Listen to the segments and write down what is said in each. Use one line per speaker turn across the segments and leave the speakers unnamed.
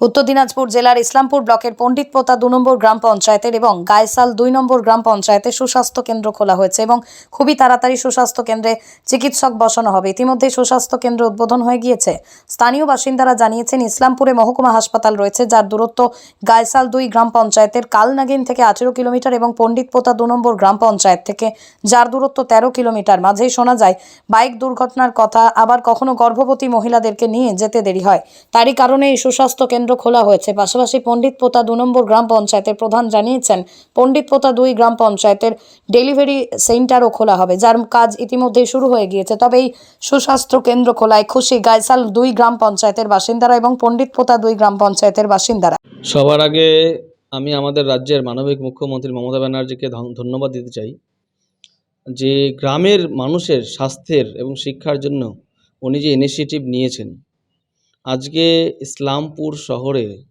উত্তর দিনাজপুর জেলার ইসলামপুর ব্লকের পণ্ডিতপোতা দু নম্বর গ্রাম পঞ্চায়েতের এবং গায়সাল দুই নম্বর গ্রাম পঞ্চায়েতে সুস্বাস্থ্য কেন্দ্র খোলা হয়েছে এবং খুবই তাড়াতাড়ি সুস্বাস্থ্য কেন্দ্রে চিকিৎসক বসানো হবে। ইতিমধ্যে সুস্বাস্থ্য কেন্দ্র উদ্বোধন হয়ে গিয়েছে। স্থানীয় বাসিন্দারা জানিয়েছেন, ইসলামপুরে মহকুমা হাসপাতাল রয়েছে, যার দূরত্ব গায়সাল দুই গ্রাম পঞ্চায়েতের কালনাগিন থেকে আঠেরো কিলোমিটার এবং পণ্ডিতপোতা দু নম্বর গ্রাম পঞ্চায়েত থেকে, যার দূরত্ব তেরো কিলোমিটার। মাঝেই শোনা যায়, বাইক দুর্ঘটনার কথা, আবার কখনো গর্ভবতী মহিলাদেরকে নিয়ে যেতে দেরি হয়। তারই কারণে এই সুস্বাস্থ্য কেন্দ্র খোলা হয়েছে। পাশাপাশি পণ্ডিতপোতা দু নম্বর গ্রাম পঞ্চায়েতের প্রধান জানিয়েছেন পণ্ডিতপোতা দুই গ্রাম পঞ্চায়েতের ডেলিভারি সেন্টারও খোলা হবে, যার কাজ ইতিমধ্যেই শুরু হয়ে গিয়েছে। তবে এই সুস্বাস্থ্য কেন্দ্র খোলায় খুশি গায়সাল দুই গ্রাম পঞ্চায়েতের বাসিন্দারা এবং পণ্ডিতপোতা দুই গ্রাম পঞ্চায়েতের বাসিন্দারা।
সবার আগে আমি আমাদের রাজ্যের মানবিক মুখ্যমন্ত্রী মমতা ব্যানার্জিকে ধন- ধন্যবাদ দিতে চাই। যে গ্রামের মানুষের স্বাস্থ্যের এবং শিক্ষার জন্য উনি যে ইনিশিয়েটিভ নিয়েছেন আজকে ইসলামপুর শহরে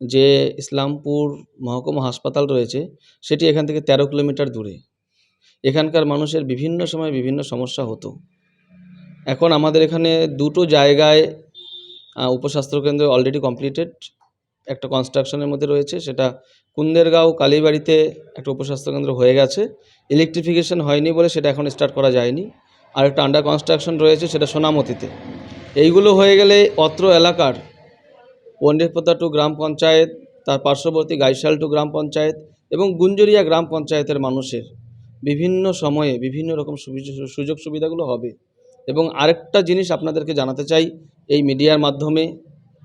যে ইসলামপুর মহকুমা হাসপাতাল রয়েছে সেটি এখান থেকে তেরো কিলোমিটার দূরে। এখানকার মানুষের বিভিন্ন সময় বিভিন্ন সমস্যা হতো। এখন আমাদের এখানে দুটো জায়গায় আহ, উপস্বাস্থ্যকেন্দ্র অলরেডি কমপ্লিটেড একটা কনস্ট্রাকশনের মধ্যে রয়েছে সেটা কুন্দেরগাঁও কালীবাড়িতে একটা উপস্বাস্থ্যকেন্দ্র হয়ে গেছে। ইলেকট্রিফিকেশন হয়নি বলে সেটা এখন স্টার্ট করা যায়নি। আর একটা আন্ডার কনস্ট্রাকশন রয়েছে সেটা সোনামতিতে। এইগুলো হয়ে গেলে অত্র এলাকার পণ্ডিতপোতা টু গ্রাম পঞ্চায়েত, তার পার্শ্ববর্তী গাইশাল টু গ্রাম পঞ্চায়েত এবং গুঞ্জরিয়া গ্রাম পঞ্চায়েতের মানুষের বিভিন্ন সময়ে বিভিন্ন রকম সুযোগ সুবিধাগুলো হবে। এবং আরেকটা জিনিস আপনাদেরকে জানাতে চাই এই মিডিয়ার মাধ্যমে,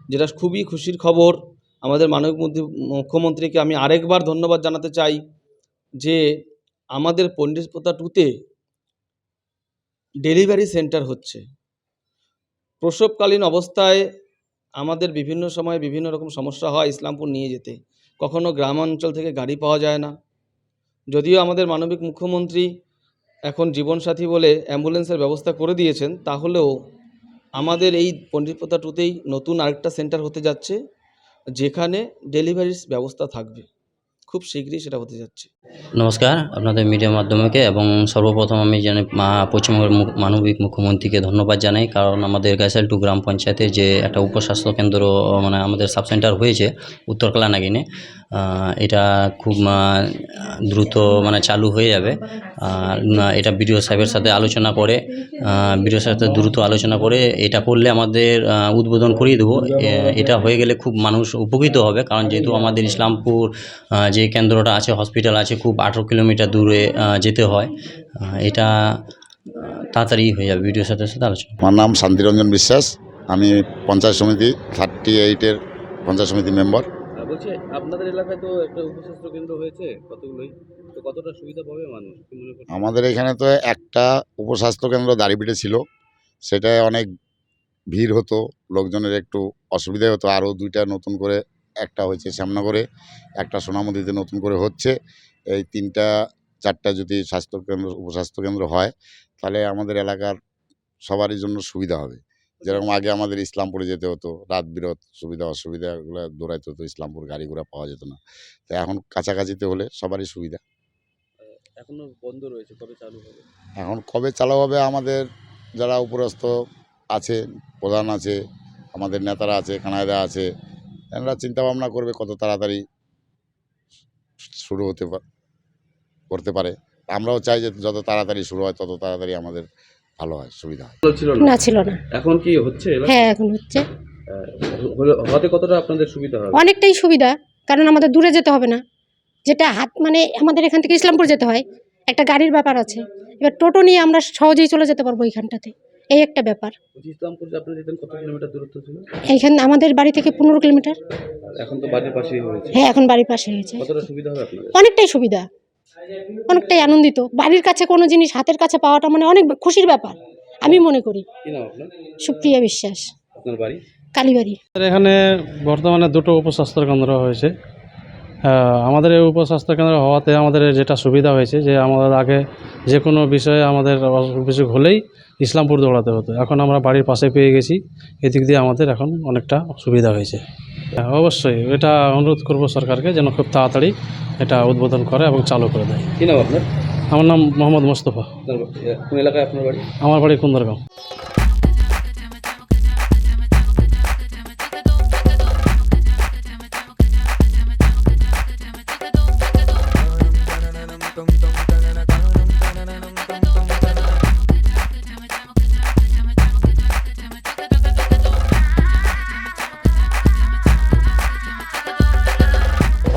যেটা খুবই খুশির খবর, আমাদের মুখ্য- মুখ্যমন্ত্রীকে আমি আরেকবার ধন্যবাদ জানাতে চাই যে আমাদের পণ্ডিতপোতা টুতে ডেলিভারি সেন্টার হচ্ছে। প্রসবকালীন অবস্থায় আমাদের বিভিন্ন সময়ে বিভিন্ন রকম সমস্যা হয় ইসলামপুর নিয়ে যেতে। কখনো গ্রামাঞ্চল থেকে গাড়ি পাওয়া যায় না। যদিও আমাদের মানবিক মুখ্যমন্ত্রী এখন জীবনসাথী বলে অ্যাম্বুলেন্সের ব্যবস্থা করে দিয়েছেন, তাহলেও আমাদের এই পণ্ডিতপোতা টুতেই নতুন আরেকটা সেন্টার হতে যাচ্ছে, যেখানে ডেলিভারির ব্যবস্থা থাকবে। খুব শীঘ্রই সেটা হতে যাচ্ছে।
নমস্কার আপনাদের মিডিয়া মাধ্যমকে এবং সর্বপ্রথম আমি জানি পশ্চিমবঙ্গের মানবিক মুখ্যমন্ত্রীকে ধন্যবাদ জানাই কারণ আমাদের গাইসাল টু গ্রাম পঞ্চায়েতে যে একটা উপস্বাস্থ্য কেন্দ্র মানে আমাদের সাব সেন্টার হয়েছে উত্তরকলা নাগিনে আহ, এটা খুব দ্রুত মানে চালু হয়ে যাবে। আর এটা বিডিও সাহেবের সাথে আলোচনা করে বিডিও সাহেবের সাথে দ্রুত আলোচনা করে এটা করলে আমাদের উদ্বোধন করিয়ে দেবো। এটা হয়ে গেলে খুব মানুষ উপকৃত হবে, কারণ যেহেতু আমাদের ইসলামপুর যে কেন্দ্রটা আছে, হসপিটাল আছে, খুব আঠেরো কিলোমিটার দূরে যেতে হয়। এটা তাড়াতাড়ি হয়ে যাবে ভিডিওর সাথে সাথে আলোচনা।
আমার নাম শান্তিরঞ্জন বিশ্বাস, আমি পঞ্চায়েত সমিতি থার্টি এইটের পঞ্চায়েত সমিতি মেম্বার।
বলছি, আপনাদের এলাকায় তো একটা উপস্বাস্থ্য কেন্দ্র হয়েছে কতগুলোই? তো কতটা সুবিধা পাবে মানুষ? মনে
আমাদের এখানে তো একটা উপস্বাস্থ্য কেন্দ্র দাঁড়িপিঠে ছিল। সেটায় অনেক ভিড় হতো, লোকজনের একটু অসুবিধা হতো। আরও দুইটা নতুন করে, একটা হয়েছে শ্যামনগরে, একটা সোনামতিতে নতুন করে হচ্ছে। এই তিনটা, চারটা যদি স্বাস্থ্যকেন্দ্র উপস্বাস্থ্য কেন্দ্র হয়, তাহলে আমাদের এলাকার সবারই জন্য সুবিধা হবে। যেরকম আগে আমাদের ইসলামপুরে যেতে হতো রাত বিরত সুবিধা অসুবিধাগুলো দৌড়াইতে হতো ইসলামপুর গাড়ি ঘোড়া পাওয়া যেত না। তো এখন কাছাকাছিতে হলে সবারই সুবিধা।
এখনও বন্ধ রয়েছে কবে চালু হবে?
এখন কবে চালু হবে আমাদের যারা উপরস্থ আছে প্রধান আছে আমাদের নেতারা আছে কানাইদা আছে এনারা চিন্তা ভাবনা করবে কত তাড়াতাড়ি শুরু হতে করতে পারে। আমরাও চাই যে যত তাড়াতাড়ি শুরু হয় তত তাড়াতাড়ি আমাদের ভালো হয় সুবিধা হয়।
ছিল
না? ছিল না।
এখন কি হচ্ছে
হ্যাঁ এখন হচ্ছে।
হতে কতটা আপনাদের সুবিধা হবে?
অনেকটাই সুবিধা কারণ আমাদের দূরে যেতে হবে না। যেটা হাত মানে আমাদের এখান থেকে ইসলামপুর যেতে হয় একটা গাড়ির ব্যাপার আছে। এবার টোটো নিয়ে আমরা সহজেই চলে যেতে পারব এইখানটাতে। এই একটা ব্যাপার।
ইসলামপুর যে আপনারা যেতেন কত কিলোমিটার দূরত্ব ছিল?
এইখান আমাদের বাড়ি থেকে পনেরো কিলোমিটার।
এখন তো বাড়ির পাশেই
হ্যাঁ এখন বাড়ির পাশে হয়েছে।
কতটা সুবিধা হবে আপনাদের?
অনেকটাই সুবিধা। অনেকটাই আনন্দিত। বাড়ির কাছে কোনো জিনিস হাতের কাছে পাওয়াটা মানে অনেক খুশির ব্যাপার আমি মনে করি।
কি নাম আপনার?
সুপ্রিয়া বিশ্বাস। কালীবাড়ি।
এখানে বর্তমানে দুটো উপস্বাস্থ্য কেন্দ্র হয়েছে। আমাদের এই উপস্বাস্থ্য কেন্দ্র হওয়াতে আমাদের যেটা সুবিধা হয়েছে যে আমাদের আগে যে কোনো বিষয়ে আমাদের অসুখ বিসুখ হলেই ইসলামপুর দৌড়াতে হতো। এখন আমরা বাড়ির পাশে পেয়ে গেছি। এদিক দিয়ে আমাদের এখন অনেকটা সুবিধা হয়েছে। হ্যাঁ, অবশ্যই এটা অনুরোধ করব সরকারকে যেন খুব তাড়াতাড়ি এটা উদ্বোধন করে এবং চালু করে দেয়।
কী নাম আপনার?
আমার নাম মোহাম্মদ মোস্তফা।
কোন এলাকায় আপনার বাড়ি?
আমার বাড়ি কুন্দরগাঁও।